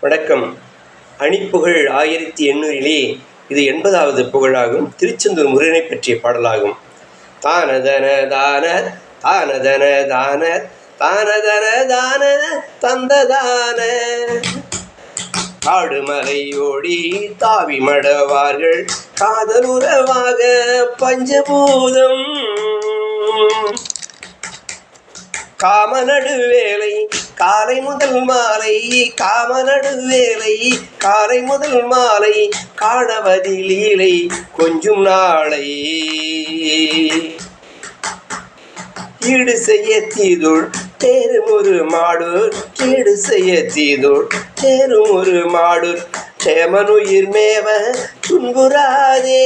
வணக்கம். அணிப்புகழ் ஆயிரத்தி எண்ணூறிலே இது எண்பதாவது புகழாகும். திருச்செந்தூர் முருகனை பற்றிய பாடலாகும். தானதன தான தானதன தான தானதன தான தந்ததான. காடுமலையோடி தாவி மடவார்கள். காதலுறவாக பஞ்சபூதம். காமநடுவேலை காலை முதல் மாலை காமநடு வேலை. காலை முதல் மாலை காணவதி லீலை கொஞ்சும் நாளை. ஈடு செய்ய தீதுள் தேரும் ஒரு மாடூர். ஈடு செய்ய தீதுள் தேரும் ஒரு மாடூர். சேமனுயிர் மேவ துன்புறாதே.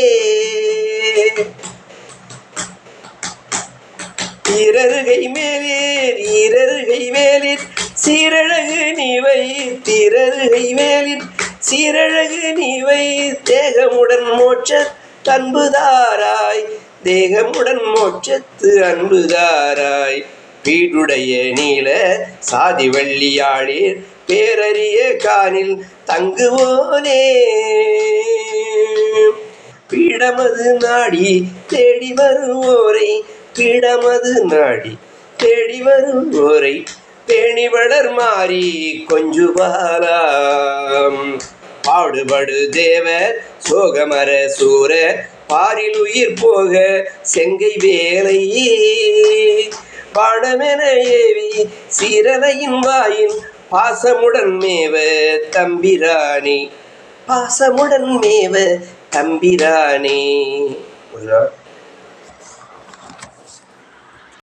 ஈரருகை மேலில் ஈரருகை மேலில் சீரழகு நீவை தீரருகை மேலில் சீரழகு நீவை தேகமுடன் மோட்ச அன்புதாராய் தேகமுடன் மோட்சத்து அன்புதாராய். வீடுடைய நீல சாதி வள்ளியாளிர் பேரறிய காணில் தங்குவோனே. பீடமது நாடி தேடி வருவோரை பீடமது நாடி தேடி வருவோரை. பேணி வளர் மாறி கொஞ்சு பாலாம். பாடுபடு தேவ சோகமர சூர பாரில் உயிர் போக செங்கை வேலை. பாடமென ஏவி சீரலையின் வாயின் பாசமுடன் மேவ தம்பிராணி பாசமுடன் மேவ தம்பிராணி